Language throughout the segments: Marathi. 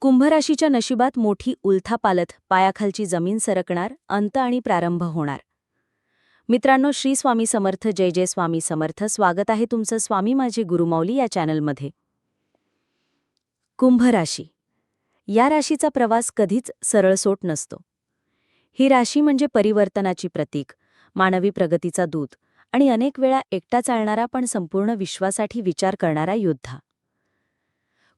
कुंभराशीच्या नशिबात मोठी उलथापालथ पायाखालची जमीन सरकणार अंत आणि प्रारंभ होणार. मित्रांनो श्री स्वामी समर्थ जय जय स्वामी समर्थ. स्वागत आहे तुमचं स्वामी माझे गुरुमौली या चॅनलमध्ये. कुंभ राशी या राशीचा प्रवास कधीच सरळसोट नसतो. ही राशी म्हणजे परिवर्तनाची प्रतीक मानवी प्रगतीचा दूत आणि अनेक वेळा एकटा चालणारा पण संपूर्ण विश्वासाठी विचार करणारा योद्धा.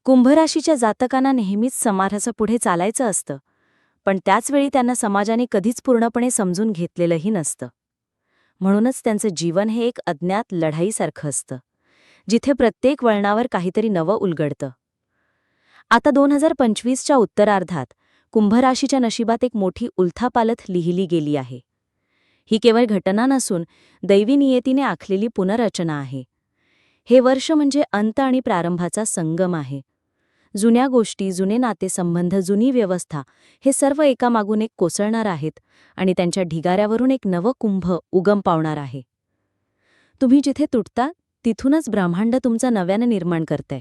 कुंभराशीच्या जातकांना नेहमीच समाजापुढे चालायचं असतं पण त्याचवेळी त्यांना समाजाने कधीच पूर्णपणे समजून घेतलेलंही नसतं. म्हणूनच त्यांचं जीवन हे एक अज्ञात लढाईसारखं असतं जिथे प्रत्येक वळणावर काहीतरी नवं उलगडतं. आता दोन हजार पंचवीसच्या उत्तरार्धात कुंभराशीच्या नशिबात एक मोठी उलथापालथ लिहिली गेली आहे. ही केवळ घटना नसून दैवी नियतीने आखलेली पुनर्रचना आहे. हे वर्ष म्हणजे अंत आणि प्रारंभाचा संगम आहे. जुन्या गोष्टी जुने नातेसंबंध जुनी व्यवस्था हे सर्व एकामागून एक कोसळणार आहेत आणि त्यांच्या ढिगाऱ्यावरून एक नवं कुंभ उगम पावणार आहे. तुम्ही जिथे तुटता तिथूनच ब्रह्मांड तुमचा नव्यानं निर्माण करतंय.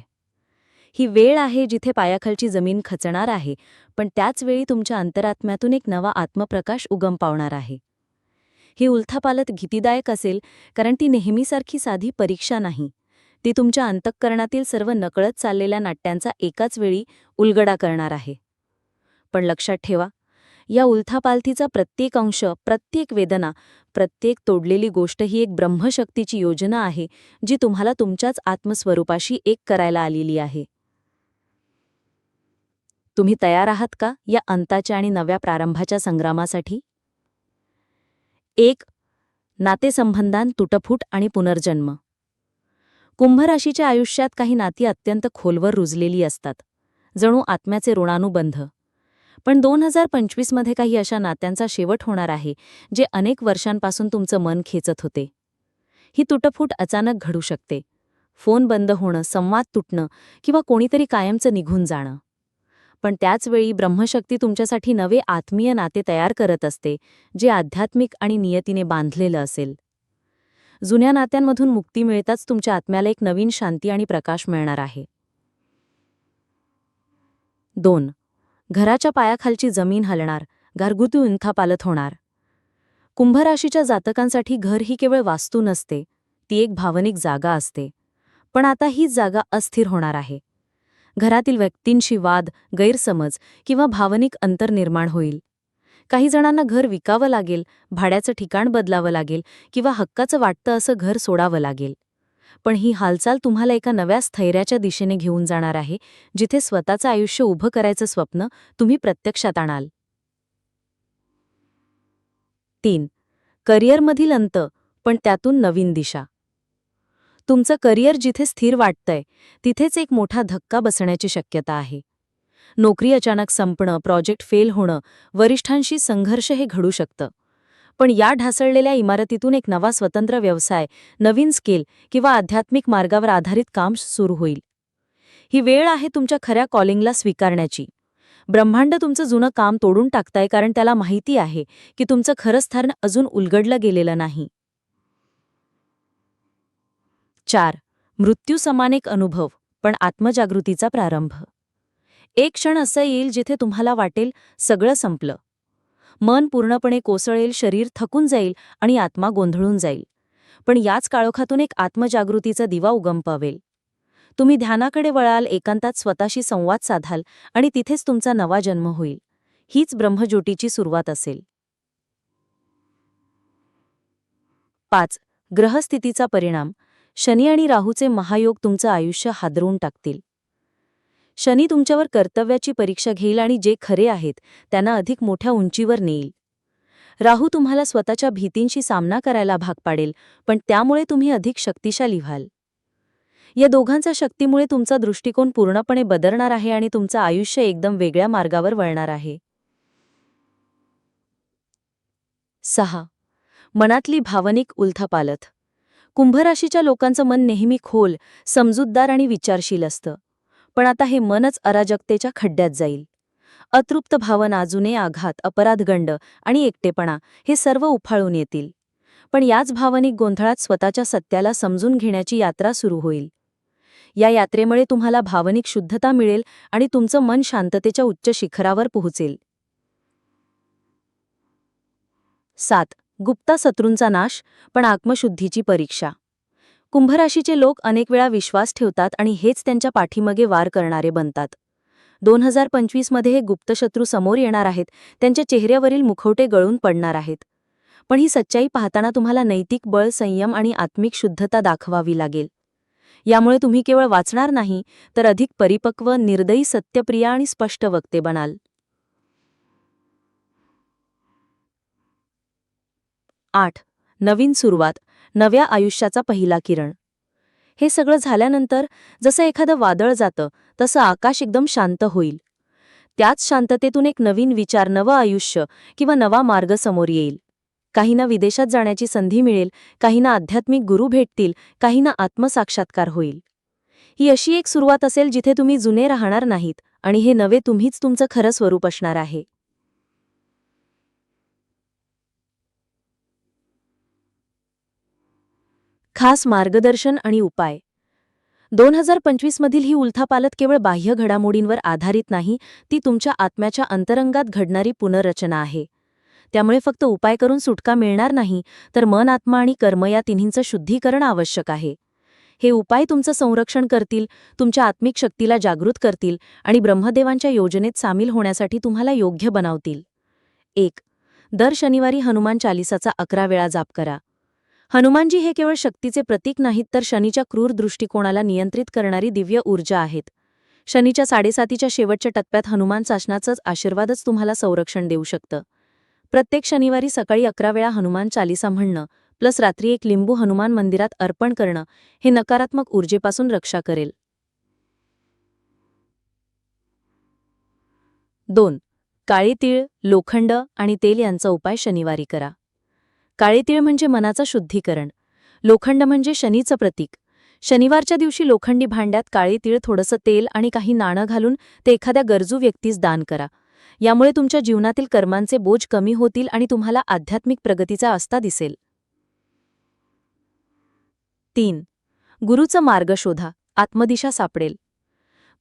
ही वेळ आहे जिथे पायाखालची जमीन खचणार आहे पण त्याच वेळी तुमच्या अंतरात्म्यातून एक नवा आत्मप्रकाश उगम पावणार आहे. ही उलथापालत भीतीदायक असेल कारण ती नेहमीसारखी साधी परीक्षा नाही. ती तुमच्या अंतःकरणातील सर्व नकळत चाललेल्या नाट्यांचा एकाच वेळी उलगडा करणार आहे. पण लक्षात ठेवा या उलथापालथीचा प्रत्येक अंश प्रत्येक वेदना प्रत्येक तोडलेली गोष्ट ही एक ब्रह्मशक्तीची योजना आहे जी तुम्हाला तुमच्याच आत्मस्वरूपाशी एक करायला आलेली आहे. तुम्ही तयार आहात का या अंताच्या आणि नव्या प्रारंभाच्या संग्रामासाठी? एक नातेसंबंधांत तुटफूट आणि पुनर्जन्म. कुंभराशीच्या आयुष्यात काही नाती अत्यंत खोलवर रुजलेली असतात जणू आत्म्याचे ऋणानुबंध. पण दोन हजार पंचवीसमध्ये काही अशा नात्यांचा शेवट होणार आहे जे अनेक वर्षांपासून तुमचं मन खेचत होते. ही तुटफूट अचानक घडू शकते. फोन बंद होणं संवाद तुटणं किंवा कोणीतरी कायमचं निघून जाणं. पण त्याचवेळी ब्रह्मशक्ती तुमच्यासाठी नवे आत्मीय नाते तयार करत असते जे आध्यात्मिक आणि नियतीने बांधलेलं असेल. जुन्या नात्यांमधून मुक्ती मिळताच तुमच्या आत्म्याला एक नवीन शांती आणि प्रकाश मिळणार आहे. दोन. घराच्या पायाखालची जमीन हलणार घरगुती उंथापालत होणार. कुंभराशीच्या जातकांसाठी घर ही केवळ वास्तू नसते ती एक भावनिक जागा असते. पण आता हीच जागा अस्थिर होणार आहे. घरातील व्यक्तींशी वाद गैरसमज किंवा भावनिक अंतर निर्माण होईल. काही जणांना घर विकावं लागेल भाड्याचं ठिकाण बदलावं लागेल किंवा हक्काचं वाटतं असं घर सोडावं लागेल. पण ही हालचाल तुम्हाला एका नव्या स्थैर्याच्या दिशेने घेऊन जाणार आहे जिथे स्वतःचं आयुष्य उभं करायचं स्वप्न तुम्ही प्रत्यक्षात आणाल. तीन. करिअरमधील अंत पण त्यातून नवीन दिशा. तुमचं करिअर जिथे स्थिर वाटतंय तिथेच एक मोठा धक्का बसण्याची शक्यता आहे. नोकरी अचानक संपणं प्रोजेक्ट फेल होणं वरिष्ठांशी संघर्ष हे घडू शकतं. पण या ढासळलेल्या इमारतीतून एक नवा स्वतंत्र व्यवसाय नवीन स्किल किंवा आध्यात्मिक मार्गावर आधारित काम सुरू होईल. ही वेळ आहे तुमच्या खऱ्या कॉलिंगला स्वीकारण्याची. ब्रह्मांड तुमचं जुनं काम तोडून टाकताय कारण त्याला माहिती आहे की तुमचं खरं स्थान अजून उलगडलं गेलेलं नाही. चार. मृत्यू समान एक अनुभव पण आत्मजागृतीचा प्रारंभ. एक क्षण असं येईल जिथे तुम्हाला वाटेल सगळं संपलं. मन पूर्णपणे कोसळेल शरीर थकून जाईल आणि आत्मा गोंधळून जाईल. पण याच काळोखातून एक आत्मजागृतीचा दिवा उगम पावेल. तुम्ही ध्यानाकडे वळाल एकांतात स्वतःशी संवाद साधाल आणि तिथेच तुमचा नवा जन्म होईल. हीच ब्रह्मज्योतीची सुरुवात असेल. पाच. ग्रहस्थितीचा परिणाम. शनी आणि राहूचे महायोग तुमचं आयुष्य हादरवून टाकतील. शनी तुमच्यावर कर्तव्याची परीक्षा घेईल आणि जे खरे आहेत त्यांना अधिक मोठ्या उंचीवर नेईल. राहू तुम्हाला स्वतःच्या भीतींशी सामना करायला भाग पाडेल पण त्यामुळे तुम्ही अधिक शक्तिशाली व्हाल. या दोघांच्या शक्तीमुळे तुमचा दृष्टिकोन पूर्णपणे बदलणार आहे आणि तुमचं आयुष्य एकदम वेगळ्या मार्गावर वळणार आहे. सहा. मनातली भावनिक उलथापालथ. कुंभराशीच्या लोकांचं मन नेहमी खोल समजूतदार आणि विचारशील असतं. पण आता हे मनच अराजकतेच्या खड्ड्यात जाईल. अतृप्त भावना जुने आघात अपराधगंड आणि एकटेपणा हे सर्व उफाळून येतील. पण याच भावनिक गोंधळात स्वतःच्या सत्याला समजून घेण्याची यात्रा सुरू होईल. या यात्रेमुळे तुम्हाला भावनिक शुद्धता मिळेल आणि तुमचं मन शांततेच्या उच्च शिखरावर पोहोचेल. सात. गुप्ता शत्रूंचा नाश पण आत्मशुद्धीची परीक्षा. कुंभराशीचे लोक अनेक वेळा विश्वास ठेवतात आणि हेच त्यांच्या पाठीमागे वार करणारे बनतात. दोन हजार पंचवीसमध्ये हे गुप्तशत्रू समोर येणार आहेत त्यांच्या चेहऱ्यावरील मुखवटे गळून पडणार आहेत. पण ही सच्चाई पाहताना तुम्हाला नैतिक बळ संयम आणि आत्मिक शुद्धता दाखवावी लागेल. यामुळे तुम्ही केवळ वाचणार नाही तर अधिक परिपक्व निर्दयी सत्यप्रिय आणि स्पष्ट वक्ते बनाल. आठ. नवीन सुरुवात. नव्या आयुष्याचा पहिला किरण. हे सगळं झाल्यानंतर जसं एखादं वादळ जातं तसं आकाश एकदम शांत होईल. त्याच शांततेतून एक नवीन विचार नवं आयुष्य किंवा नवा मार्ग समोर येईल. काहींना विदेशात जाण्याची संधी मिळेल काहींना आध्यात्मिक गुरु भेटतील काहींना आत्मसाक्षात्कार होईल. ही अशी एक सुरुवात असेल जिथे तुम्ही जुने राहणार नाहीत आणि हे नवे तुम्हीच तुमचं खरं स्वरूप असणार आहे. खास मार्गदर्शन आणि उपाय. दोन हजार पंचवीसमधील ही उलथापालत केवळ बाह्य घडामोडींवर आधारित नाही ती तुमच्या आत्म्याच्या अंतरंगात घडणारी पुनर्रचना आहे. त्यामुळे फक्त उपाय करून सुटका मिळणार नाही तर मन आत्मा आणि कर्म या तिन्हींचं शुद्धीकरण आवश्यक आहे. हे उपाय तुमचं संरक्षण करतील तुमच्या आत्मिक शक्तीला जागृत करतील आणि ब्रह्मदेवांच्या योजनेत सामील होण्यासाठी तुम्हाला योग्य बनवतील. एक. दर शनिवारी हनुमान चालिसाचा अकरा वेळा जाप करा. हनुमानजी हे केवळ शक्तीचे प्रतीक नाहीत तर शनीच्या क्रूर दृष्टिकोनाला नियंत्रित करणारी दिव्य ऊर्जा आहेत. शनीच्या साडेसातीच्या शेवटच्या टप्प्यात हनुमान शासनाचंच आशीर्वादच तुम्हाला संरक्षण देऊ शकतं. प्रत्येक शनिवारी सकाळी अकरा वेळा हनुमान चालिसा म्हणणं प्लस रात्री एक लिंबू हनुमान मंदिरात अर्पण करणं हे नकारात्मक ऊर्जेपासून रक्षा करेल. दोन. काळी तीळ लोखंड आणि तेल यांचा उपाय शनिवारी करा. काळे तीळ म्हणजे मनाचं शुद्धीकरण. लोखंड म्हणजे शनीचं प्रतीक. शनिवारच्या दिवशी लोखंडी भांड्यात काळे तीळ थोडंसं तेल आणि काही नाणं घालून ते एखाद्या गरजू व्यक्तीस दान करा. यामुळे तुमच्या जीवनातील कर्मांचे बोज कमी होतील आणि तुम्हाला आध्यात्मिक प्रगतीचा आस्था दिसेल. तीन. गुरुचं मार्ग शोधा. आत्मदिशा सापडेल.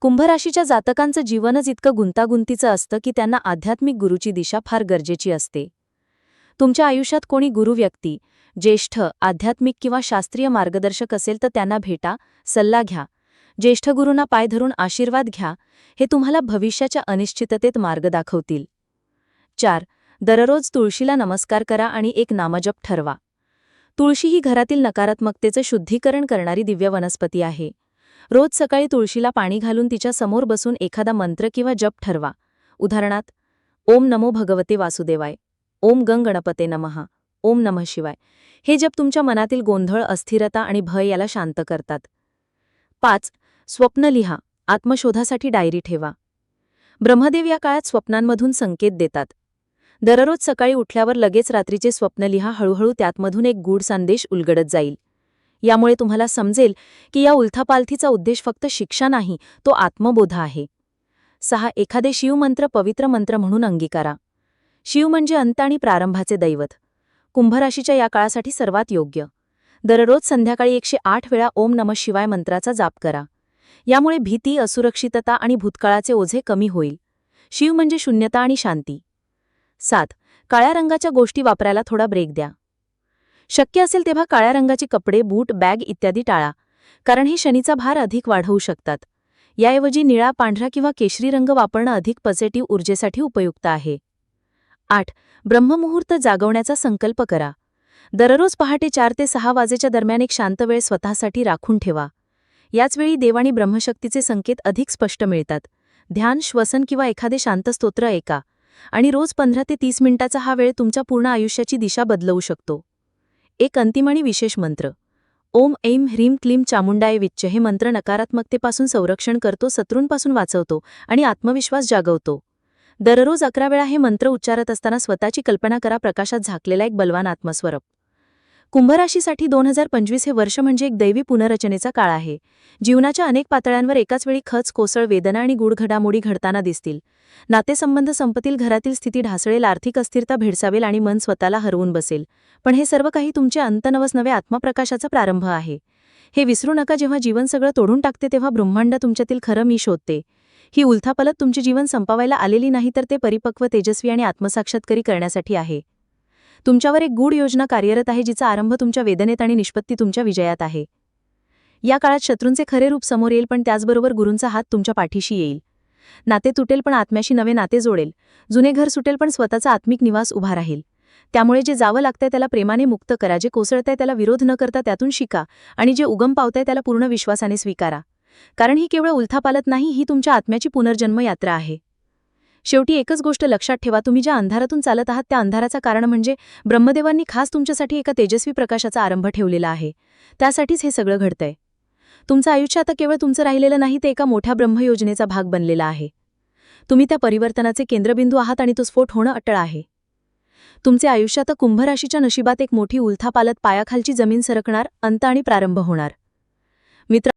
कुंभराशीच्या जातकांचं जीवनच इतकं गुंतागुंतीचं असतं की त्यांना आध्यात्मिक गुरुची दिशा फार गरजेची असते. तुमच्या आयुष्यात कोणी गुरु व्यक्ती ज्येष्ठ आध्यात्मिक किंवा शास्त्रीय मार्गदर्शक असेल तर त्यांना भेटा सल्ला घ्या. ज्येष्ठ गुरूंना पाय धरून आशीर्वाद घ्या हे तुम्हाला भविष्याच्या अनिश्चिततेत मार्ग दाखवतील. चार दररोज तुळशीला नमस्कार करा आणि एक नामजप ठरवा. तुळशी ही घरातील नकारात्मकतेचं शुद्धीकरण करणारी दिव्य वनस्पती आहे. रोज सकाळी तुळशीला पाणी घालून तिच्या समोर बसून एखादा मंत्र किंवा जप ठरवा. उदाहरणात ओम नमो भगवते वासुदेवाय. ओम गंग गणपते नमहा ओम नमः शिवाय. हे जप तुमच्या मनातील गोंधळ अस्थिरता आणि भय याला शांत करतात. पाच स्वप्न लिहा. आत्मशोधासाठी डायरी ठेवा. ब्रह्मदेव या काळात स्वप्नांमधून संकेत देतात. दररोज सकाळी उठल्यावर लगेच रात्रीचे स्वप्न लिहा. हळूहळू त्यातमधून एक गूढ संदेश उलगडत जाईल. यामुळे तुम्हाला समजेल की या उलथापालथीचा उद्देश फक्त शिक्षा नाही तो आत्मबोध आहे. सहा एखादे शिवमंत्र पवित्र मंत्र म्हणून अंगीकारा. शिव म्हणजे अंत आणि प्रारंभाचे दैवत. कुंभराशीच्या या काळासाठी सर्वात योग्य. दररोज संध्याकाळी एकशे आठ वेळा ओम नम शिवाय मंत्राचा जाप करा. यामुळे भीती असुरक्षितता आणि भूतकाळाचे ओझे कमी होईल. शिव म्हणजे शून्यता आणि शांती. सात. काळ्या रंगाच्या गोष्टी वापरायला थोडा ब्रेक द्या. शक्य असेल तेव्हा काळ्या रंगाचे कपडे बूट बॅग इत्यादी टाळा कारण हे शनीचा भार अधिक वाढवू शकतात. याऐवजी निळा पांढरा किंवा केशरी रंग वापरणं अधिक पॉझिटिव्ह ऊर्जेसाठी उपयुक्त आहे. आठ. ब्रह्ममुहूर्त जागवण्याचा संकल्प करा. दररोज पहाटे चार ते सहा वाजेच्या दरम्यान एक शांत वेळ स्वतःसाठी राखून ठेवा. याचवेळी देवाणी ब्रह्मशक्तीचे संकेत अधिक स्पष्ट मिळतात. ध्यान श्वसन किंवा एखादे शांत स्तोत्र ऐका. आणि रोज पंधरा ते तीस मिनिटाचा हा वेळ तुमच्या पूर्ण आयुष्याची दिशा बदलवू शकतो. एक अंतिम आणि विशेष मंत्र. ओम ऐम ह्रीम क्लीम चामुंडाय विच्च हे मंत्र नकारात्मकतेपासून संरक्षण करतो शत्रूंपासून वाचवतो आणि आत्मविश्वास जागवतो. दररोज अकरा वेळा हे मंत्र उच्चारत असताना स्वतःची कल्पना करा प्रकाशात झाकलेला एक बलवान आत्मस्वरप. कुंभराशीसाठी दोन हजार पंचवीस हे वर्ष म्हणजे एक दैवी पुनर्रचनेचा काळ आहे. जीवनाच्या अनेक पातळ्यांवर एकाच वेळी खच कोसळ वेदना आणि गूढ घडामोडी घडताना दिसतील. नातेसंबंध संपतील घरातील स्थिती ढासळेल आर्थिक अस्थिरता भेडसावेल आणि मन स्वतःला हरवून बसेल. पण हे सर्व काही तुमच्या अंतनवस नव्या आत्मप्रकाशाचा प्रारंभ आहे. हे विसरू नका जेव्हा जीवन सगळं तोडून टाकते तेव्हा ब्रह्मांड तुमच्यातील खरं मी शोधते. ही उलथापलत तुमचे जीवन संपवायला आलेली नाही तर ते परिपक्व तेजस्वी आणि आत्मसाक्षात्करी करण्यासाठी आहे. तुमच्यावर एक गूढ योजना कार्यरत आहे जिचा आरंभ तुमच्या वेदनेत आणि निष्पत्ती तुमच्या विजयात आहे. या काळात शत्रूंचे खरे रूप समोर येईल पण त्याचबरोबर गुरूंचा हात तुमच्या पाठीशी येईल. नाते तुटेल पण आत्म्याशी नवे नाते जोडेल. जुने घर सुटेल पण स्वतःचा आत्मिक निवास उभा राहील. त्यामुळे जे जावं लागतंय त्याला प्रेमाने मुक्त करा जे कोसळतंय त्याला विरोध न करता त्यातून शिका आणि जे उगम पावतंय त्याला पूर्ण विश्वासाने स्वीकारा. कारण ही केवळ उलथापालत नाही ही तुमच्या आत्म्याची पुनर्जन्म यात्रा आहे. शेवटी एकच गोष्ट लक्षात ठेवा तुम्ही ज्या अंधारातून चालत आहात त्या अंधाराचा कारण म्हणजे ब्रह्मदेवांनी खास तुमच्यासाठी एका तेजस्वी प्रकाशाचा आरंभ ठेवलेला आहे. त्यासाठीच हे सगळं घडतंय. तुमचं आयुष्य आता केवळ तुमचं राहिलेलं नाही ते एका मोठ्या ब्रह्मयोजनेचा भाग बनलेला आहे. तुम्ही त्या परिवर्तनाचे केंद्रबिंदू आहात आणि तो स्फोट होणं अटळ आहे. तुमचे आयुष्य आता कुंभराशीच्या नशिबात एक मोठी उलथापालत पायाखालची जमीन सरकणार अंत आणि प्रारंभ होणार. मित्र